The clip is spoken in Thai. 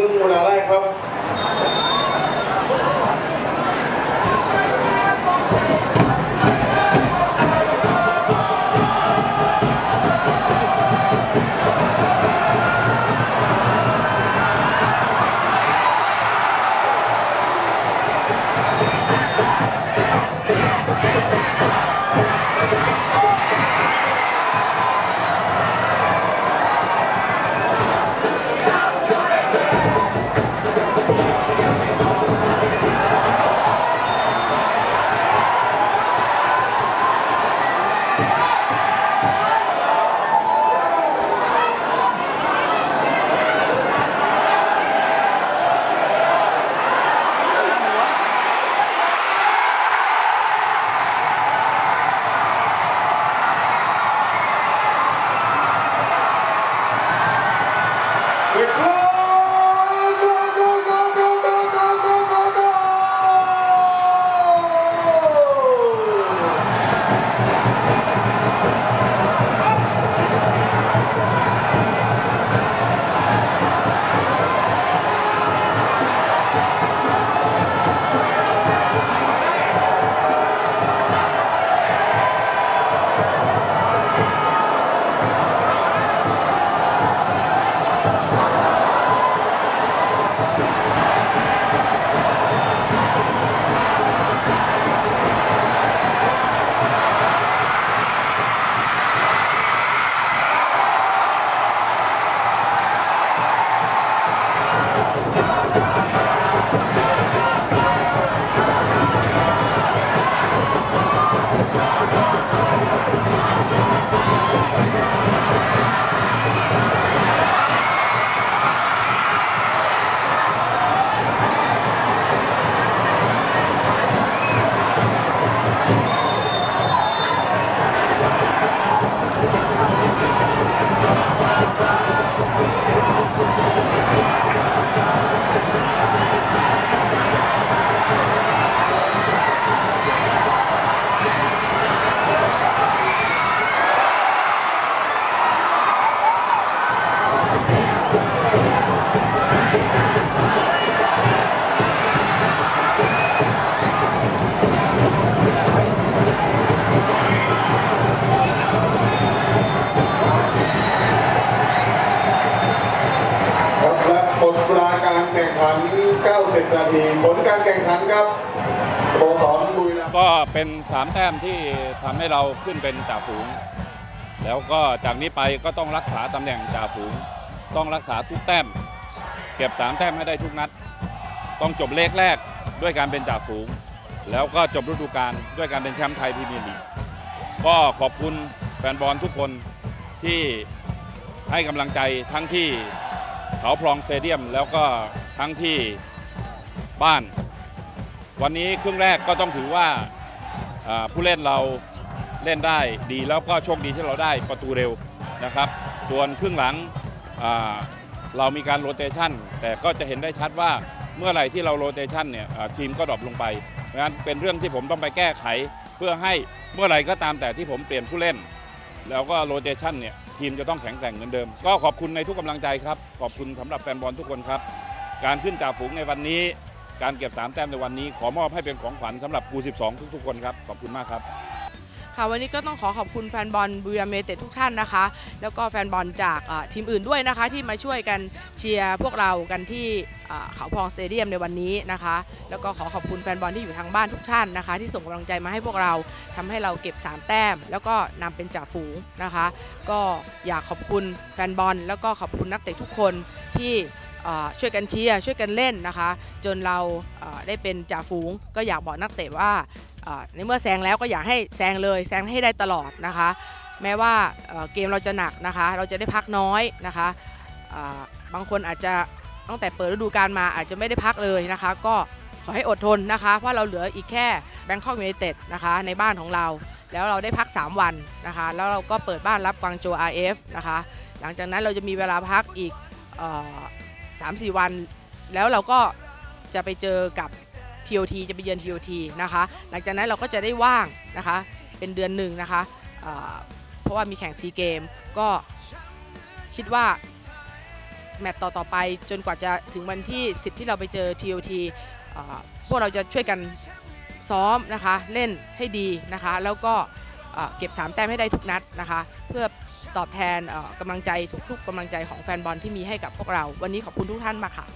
รึ่งเวลาแรกครับ ขัน 90 นาที ผลการแข่งขันครับสโมสรบุรีรัมย์ก็เป็นสามแต้มที่ทำให้เราขึ้นเป็นจ่าฝูง แล้วก็จากนี้ไปก็ต้องรักษาตำแหน่งจ่าฝูง ต้องรักษาทุกแต้ม เก็บสามแต้มให้ได้ทุกนัด ต้องจบเลขแรกด้วยการเป็นจ่าฝูง แล้วก็จบฤดูกาลด้วยการเป็นแชมป์ไทยพรีเมียร์ลีกก็ขอบคุณแฟนบอลทุกคนที่ให้กำลังใจทั้งที่เขาพลองสเตเดียมแล้วก็ ทั้งที่บ้าน วันนี้ครึ่งแรกก็ต้องถือว่าผู้เล่นเราเล่นได้ดีแล้วก็โชคดีที่เราได้ประตูเร็วนะครับ ส่วนครึ่งหลังเรามีการโรเตชันแต่ก็จะเห็นได้ชัดว่าเมื่อไหร่ที่เราโรเตชันเนี่ยทีมก็ดรอปลงไปเพราะฉะนั้นเป็นเรื่องที่ผมต้องไปแก้ไข เพื่อให้เมื่อไหร่ก็ตามแต่ที่ผมเปลี่ยนผู้เล่น แล้วก็โรเตชันเนี่ยทีมจะต้องแข็งแกร่งเหมือนเดิม ก็ขอบคุณในทุกกำลังใจครับ ขอบคุณสำหรับแฟนบอลทุกคนครับ การขึ้นจ่าฝูงในวันนี้ การเก็บ3แต้มในวันนี้ ขอมอบให้เป็นของขวัญสำหรับกู 12 ทุกๆ คนครับ ขอบคุณมากครับ ค่ะวันนี้ก็ต้องขอขอบคุณแฟนบอลบุรีรัมย์ยูไนเต็ดทุกท่านนะคะ แล้วก็แฟนบอลจากเอ่อทีมอื่นด้วยนะคะ ที่มาช่วยกันเชียร์พวกเรากันที่เอ่อเขาพองสเตเดียมในวันนี้นะคะ แล้วก็ขอขอบคุณแฟนบอลที่อยู่ทางบ้านทุกท่านนะคะ ที่ส่งกำลังใจมาให้พวกเราทำให้เราเก็บ 3 แต้ม แล้วก็นำเป็นจ่าฝูงนะคะ ก็อยากขอบคุณแฟนบอลแล้วก็ขอบคุณนักเตะทุกคนที่ ช่วยกันเชียร์ช่วยกันเล่นนะคะ จนเราได้เป็นจ่าฝูง ก็อยากบอกนักเตะว่าในเมื่อแซงแล้วก็อยากให้แซงเลยแซงให้ได้ตลอดนะคะ แม้ว่าเกมเราจะหนักนะคะ เราจะได้พักน้อยนะคะบางคนอาจจะตั้งแต่เปิดฤดูกาลมาอาจจะไม่ได้พักเลยนะคะ ก็ขอให้อดทนนะคะเพราะเราเหลืออีกแค่แบงคอกยูไนเต็ดนะคะในบ้านของเรา แล้วเราได้พัก 3 วันนะคะ แล้วเราก็เปิดบ้านรับกวางโจ RF นะคะ หลังจากนั้นเราจะมีเวลาพักอีก สามสี่วัน แล้วเราก็จะไปเจอกับ TOT จะไปเยือน TOT นะคะ หลังจากนั้นเราก็จะได้ว่างนะคะเป็นเดือนหนึ่งนะคะเเพราะว่ามีแข่งซีเกมก็คิดว่าแมตต์ต่อๆไปจนกว่าจะถึงวันที่ 10 ที่เราไปเจอ TOT เอ่อพวกเราจะช่วยกันซ้อมนะคะ เล่นให้ดีนะคะ แล้วก็ เก็บ 3 แต้มให้ได้ทุกนัดนะคะ เพื่อตอบแทนกำลังใจทุกๆกำลังใจของแฟนบอลที่มีให้กับพวกเรา วันนี้ขอบคุณทุกท่านมากค่ะ